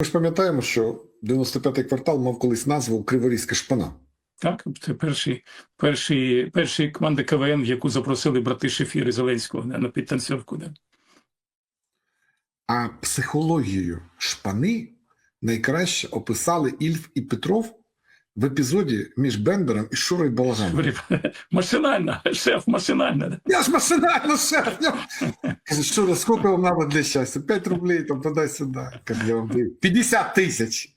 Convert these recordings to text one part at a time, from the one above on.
Ми ж пам'ятаємо, що 95-й квартал мав колись назву Криворізька шпана. Так, це перший, перший, перший команди КВН, в яку запросили брати Шефіри Зеленського на підтанцьовку. Да. А психологію шпани найкраще описали Ільф і Петров в епізоді між Бендером і Шурою Балаганом. Машинально, шеф, машинально. Я ж машинально шеф. я- Каже, Шура, сколько вам надо для счастья? 5 рублей, там, туда-сюда. Каже, я вам даю. 50 тисяч.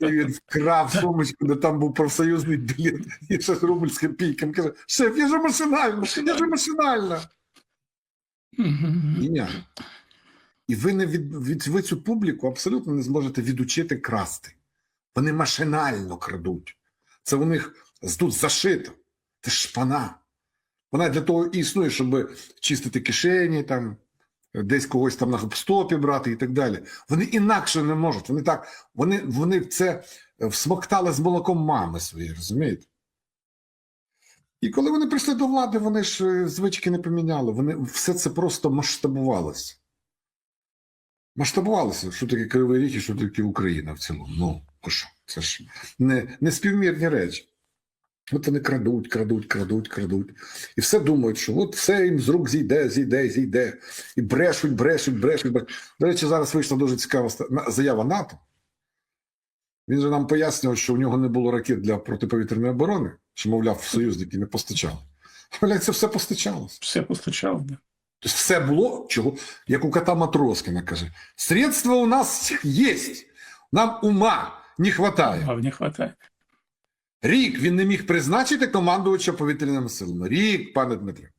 І він вкрав сумочку, де там був профсоюзний білет, і ще ж рубль з копійками. Каже, шеф, я же машинально, я же машинально. Ні. І ви, не від, від, ви цю публіку абсолютно не зможете відучити красти. Вони машинально крадуть. Це у них тут зашито. Це шпана. Вона для того існує, щоб чистити кишені, там, десь когось там на стопі брати і так далі. Вони інакше не можуть. Вони так, вони, вони це всмоктали з молоком мами своєї, розумієте? І коли вони прийшли до влади, вони ж е, звички не поміняли. Вони все це просто масштабувалося. Масштабувалося, що таке Кривий Ріг і що таке Україна в цілому. Ну? Це ж не, не співмірні речі. От вони крадуть, крадуть, крадуть, крадуть. І все думають, що от все їм з рук зійде, зійде, зійде. І брешуть, брешуть, брешуть. брешуть. До речі, зараз вийшла дуже цікава заява НАТО. Він же нам пояснював, що у нього не було ракет для протиповітряної оборони, що, мовляв, союзники не постачали. Блядь, це все постачалось. Все постачав. Да. Тобто все було, чого, як у кота Матроскіна каже, средства у нас є, нам ума не. А не хватає. Рік він не міг призначити командувача повітряними силами. Рік, пане Дмитре.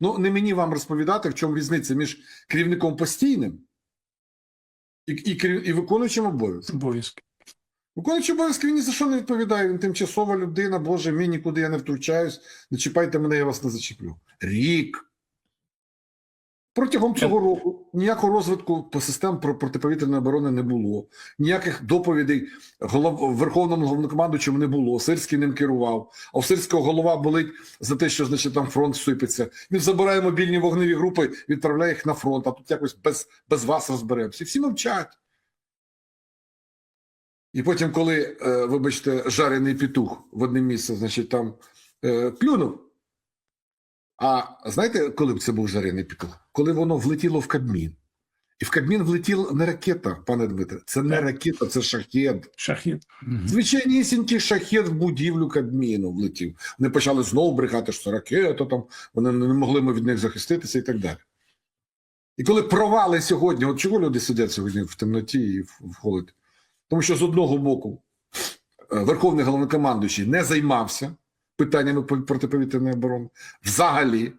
Ну, не мені вам розповідати, в чому різниця між керівником постійним і, і, і виконуючим обов'язки. Обов'язки. Виконуючий обов'язки він ні за що не відповідає. Він тимчасова людина, Боже мій, нікуди я не втручаюсь. Не чіпайте мене, я вас не зачеплю. Рік. Протягом цього року ніякого розвитку по систем протиповітряної оборони не було. Ніяких доповідей голов... Верховному головнокомандуючому не було. Сирський ним керував. А у Сирського голова болить за те, що значить там фронт сипеться. Він забирає мобільні вогневі групи, відправляє їх на фронт, а тут якось без, без вас розберемося. І всі мовчать. І потім, коли, е, вибачте, жарений петух в одне місце, значить, там е, плюнув. А знаєте, коли б це був жарений петух? Коли воно влетіло в Кабмін. І в Кабмін влетіла не ракета, пане Дмитре. Це не ракета, це шахет. Шахід. Звичайнісінький шахет в будівлю Кабміну влетів. Вони почали знову брехати, що це ракета, там, вони не могли ми від них захиститися і так далі. І коли провали сьогодні, от чого люди сидять сьогодні в темноті і в, холоді? Тому що з одного боку е, Верховний головнокомандуючий не займався питаннями по- протиповітряної оборони взагалі.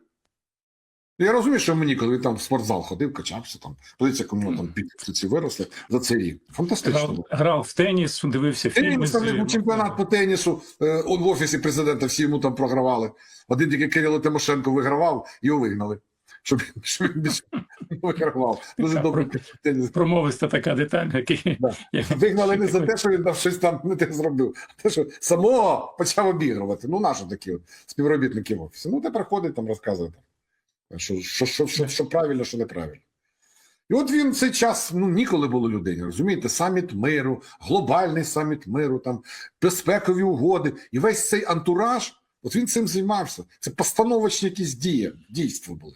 Я розумію, що мені, коли там в спортзал ходив, качався, там, подивіться, кому там підці виросли за цей рік. Фантастично. Грав, грав в теніс, дивився фільми. Теніс, з- чемпіонат по тенісу, е, он в офісі президента всі йому там програвали. Один тільки Кирило Тимошенко вигравав, його вигнали. Щоб, щоб він більше не вигравав. Дуже теніс. Промовиста така деталь, який Да. Вигнали не за те, що він там щось там не те зробив, а те, що самого почав обігрувати. Ну, наші такі от співробітники в офісі. Ну, тепер ходить там, розказує, там, що, що, що, що, що правильно, що неправильно. І от він цей час ну ніколи було людині. Розумієте, саміт миру, глобальний саміт миру, там безпекові угоди, і весь цей антураж. От він цим займався. Це постановочні якісь дії, дійства були.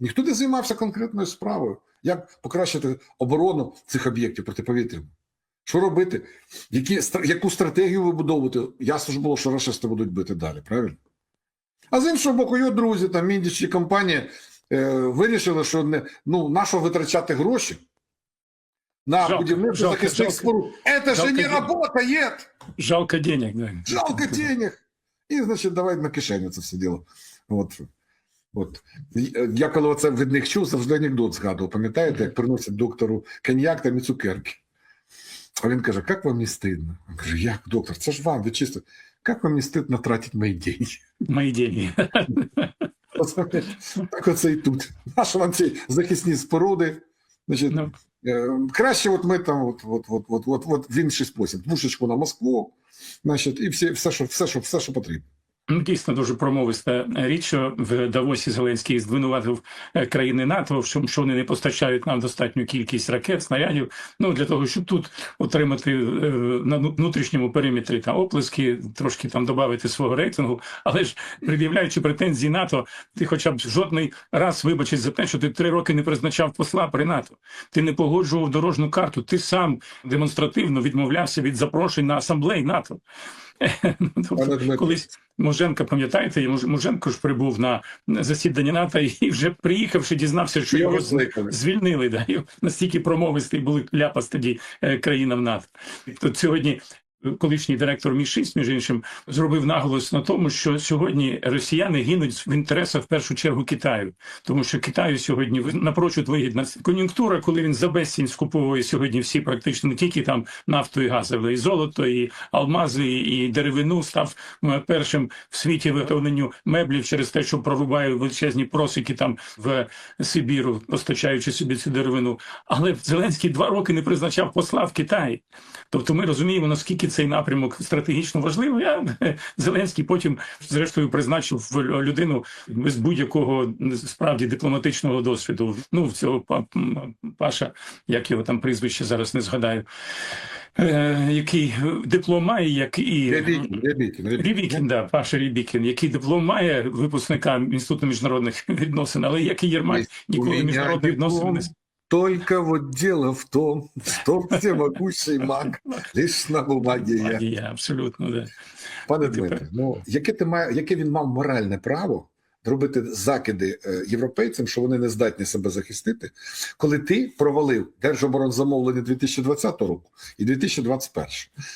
Ніхто не займався конкретною справою. Як покращити оборону цих об'єктів протиповітряну? Що робити? Які, яку стратегію вибудовувати? Ясно ж було, що рашисти будуть бити далі, правильно? А з іншого боку, його друзі, там міндічі компанії е, вирішили, що не, ну, на що витрачати гроші на Жалко, будівництво жалко, захисних споруд. Це ж не робота, є! жалко денег. Да. Жалко денег. І, значить, давай на кишеню це все діло. От. От. Е, Я коли оце від них чув, завжди анекдот згадував. Пам'ятаєте, як приносять доктору коньяк там і цукерки? А він каже: як вам не стидно? Він каже, як, доктор, це ж вам, ви Як вам не стыдно тратити мої деньги? Мої деньги. Так оце і тут. Наші вам ці захисні споруди. Значить, Ну, Е, Краще, от ми там, от, от, от, от, от, от в інший спосіб, двушечку на Москву, значить, і все, все, що, все, що, все, що потрібно. Ну, Дійсно дуже промовиста річ, що в Давосі Зеленський звинуватив е, країни НАТО, що, вони не постачають нам достатню кількість ракет, снарядів. Ну для того, щоб тут отримати е, на ну- внутрішньому периметрі там оплески, трошки там додати свого рейтингу. Але ж пред'являючи претензії НАТО, ти хоча б жодний раз вибачись за те, що ти три роки не призначав посла при НАТО. Ти не погоджував дорожню карту. Ти сам демонстративно відмовлявся від запрошень на асамблеї НАТО. Тобто, колись Моженка, пам'ятаєте, Муженко ж прибув на засідання НАТО і вже приїхавши, дізнався, що його звільнили. Да? Настільки промовистий були ляпас тоді країнам НАТО. Тут сьогодні колишній директор Мі-6, між іншим, зробив наголос на тому, що сьогодні росіяни гинуть в інтересах в першу чергу Китаю, тому що Китаю сьогодні напрочуд вигідна кон'юнктура, коли він за безцінь скуповує сьогодні всі практично не тільки там нафту і газ, але і золото, і алмази, і деревину став першим в світі виготовленню меблів через те, що прорубає величезні просіки там в Сибіру, постачаючи собі цю деревину. Але Зеленський два роки не призначав посла в Китаї. Тобто ми розуміємо, наскільки цей напрямок стратегічно важливий. А Зеленський потім, зрештою, призначив людину без будь-якого справді дипломатичного досвіду. Ну, в цього Паша, як його там прізвище зараз не згадаю, е, який диплом має, як і Рябікін, Рябікін, Рябікін. Рібікін, да, Паша Рібікін, який диплом має випускника Інституту міжнародних відносин, але як і Єрмак, ніколи міжнародних відносин не. Только вот дело в том, что всемогущий маг лишь на бумаге я. Магія, абсолютно, да. Пане Дмитре, ну яке ти має, яке він мав моральне право робити закиди е, європейцям, що вони не здатні себе захистити, коли ти провалив держоборонзамовлення 2020 року і 2021.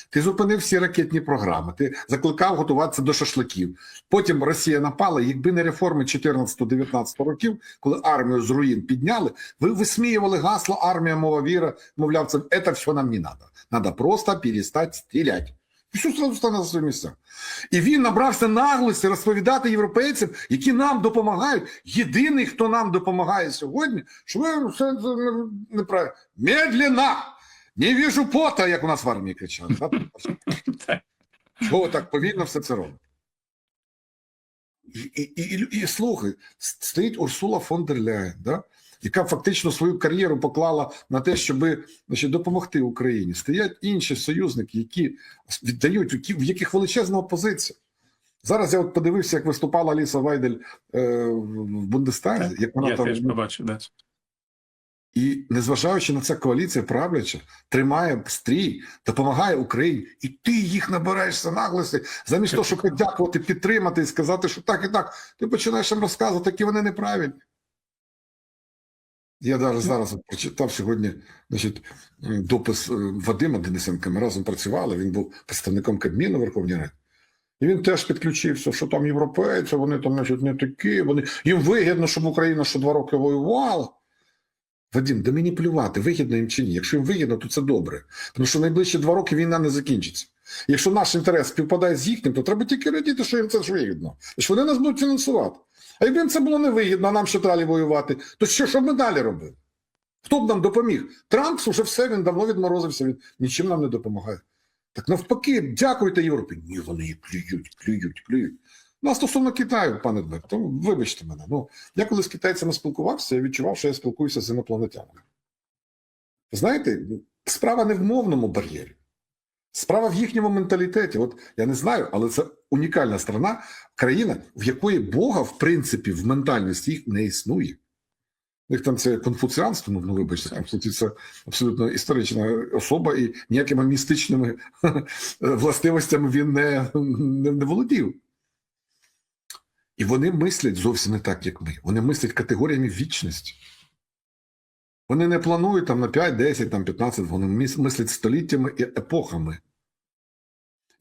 Ти зупинив всі ракетні програми, ти закликав готуватися до шашликів. Потім Росія напала. Якби не реформи 14-19 років, коли армію з руїн підняли, ви висміювали гасло армія, мова віра, мовляв, це, все нам не треба. Надо просто перестати стріляти. І все сразу стане на свої місця. І він набрався наглості розповідати європейцям, які нам допомагають. Єдиний, хто нам допомагає сьогодні, що ви все не- неправильно. Медленно! Не вижу пота, як у нас в армії кричали. Чого так повільно все це робить? І, і, і, і, і слухай, стоїть Урсула фон дер Ляєн, да? Яка фактично свою кар'єру поклала на те, щоб значить, допомогти Україні. Стоять інші союзники, які віддають, в яких величезна опозиція. Зараз я от подивився, як виступала Аліса Вайдель е, в Бундестазі, як вона Я там теж побачив, да. і незважаючи на це, коаліція правляча тримає стрій, допомагає Україні, і ти їх набираєшся наглості, замість того, щоб подякувати, підтримати і сказати, що так і так, ти починаєш їм розказувати, які вони неправильні. Я навіть зараз прочитав сьогодні значить, допис е, Вадима Денисенка. Ми разом працювали. Він був представником Кабміну Верховній Раді. І він теж підключився, що там європейці, вони там, значить, не такі. Вони... Їм вигідно, щоб Україна ще два роки воювала. Вадим, да мені плювати, вигідно їм чи ні. Якщо їм вигідно, то це добре. Тому що найближчі два роки війна не закінчиться. Якщо наш інтерес співпадає з їхнім, то треба тільки радіти, що їм це ж вигідно. І що вони нас будуть фінансувати. А якби це було невигідно, нам ще далі воювати, то що, що б ми далі робили? Хто б нам допоміг? Трамп вже все, він давно відморозився, він нічим нам не допомагає. Так навпаки, дякуйте Європі. Ні, вони її клюють, клюють, клюють. Ну, а стосовно Китаю, пане Дмитро, вибачте мене. Ну, я коли з китайцями спілкувався, я відчував, що я спілкуюся з інопланетянами. Знаєте, справа не в мовному бар'єрі. Справа в їхньому менталітеті. От я не знаю, але це унікальна страна, країна, в якої Бога, в принципі, в ментальності їх не існує. У них там це конфуціанство, ну, ну вибачте, Конфуцій це абсолютно історична особа, і ніякими містичними властивостями він не, не, не володів. І вони мислять зовсім не так, як ми. Вони мислять категоріями вічності. Вони не планують там на 5, 10, там 15, вони мислять століттями і епохами.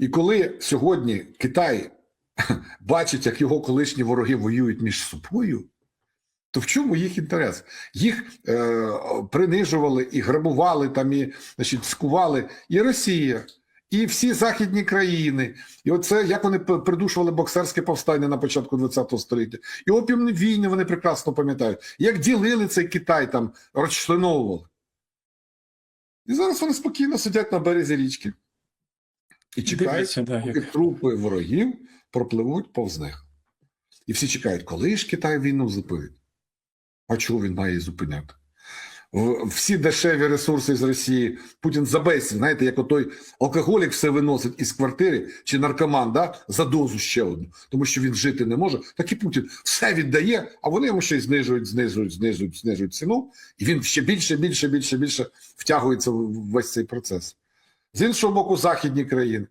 І коли сьогодні Китай бачить, як його колишні вороги воюють між собою, то в чому їх інтерес? Їх е, принижували і грабували там, і значить, скували і Росія, і всі західні країни. І оце як вони придушували боксерське повстання на початку ХХ століття. І опіумні війни вони прекрасно пам'ятають, як ділили цей Китай там, розчленовували. І зараз вони спокійно сидять на березі річки. І чекають, Дивляться, да, поки як трупи ворогів пропливуть повз них. І всі чекають, коли ж Китай війну зупинить? А чого він має її зупиняти? Всі дешеві ресурси з Росії Путін за безцінь, знаєте, як отой алкоголік все виносить із квартири чи наркоман да, за дозу ще одну, тому що він жити не може. Так і Путін все віддає, а вони йому ще й знижують, знижують, знижують, знижують ціну, і він ще більше, більше, більше, більше втягується в весь цей процес. З іншого боку, західні країни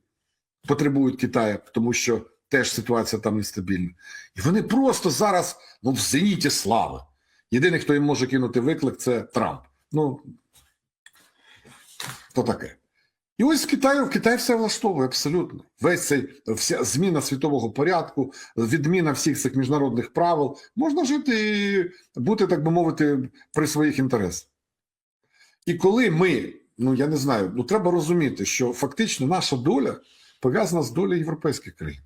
потребують Китаю, тому що теж ситуація там нестабільна. І вони просто зараз ну, в зеніті слави. Єдиний, хто їм може кинути виклик, це Трамп. Ну, то таке. І ось в Китаю, Китай все влаштовує абсолютно. Весь цей вся зміна світового порядку, відміна всіх цих міжнародних правил. Можна жити і бути, так би мовити, при своїх інтересах. І коли ми, ну я не знаю, ну треба розуміти, що фактично наша доля пов'язана з долею європейських країн.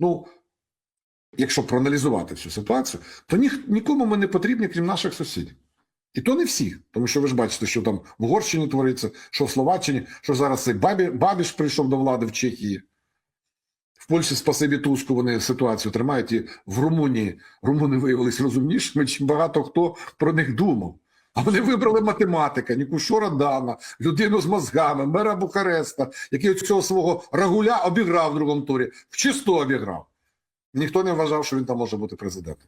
Ну, якщо проаналізувати всю ситуацію, то ні, нікому ми не потрібні, крім наших сусідів. І то не всі, тому що ви ж бачите, що там в Угорщині твориться, що в Словаччині, що зараз цей Бабі, Бабіш прийшов до влади в Чехії. В Польщі, спасибі Туску, вони ситуацію тримають. І в Румунії румуни виявилися розумнішими, чим багато хто про них думав. А вони вибрали математика, Нікушора Дана, людину з мозгами, мера Бухареста, який цього свого рагуля обіграв в другому турі, в чисто обіграв. Ніхто не вважав, що він там може бути президентом.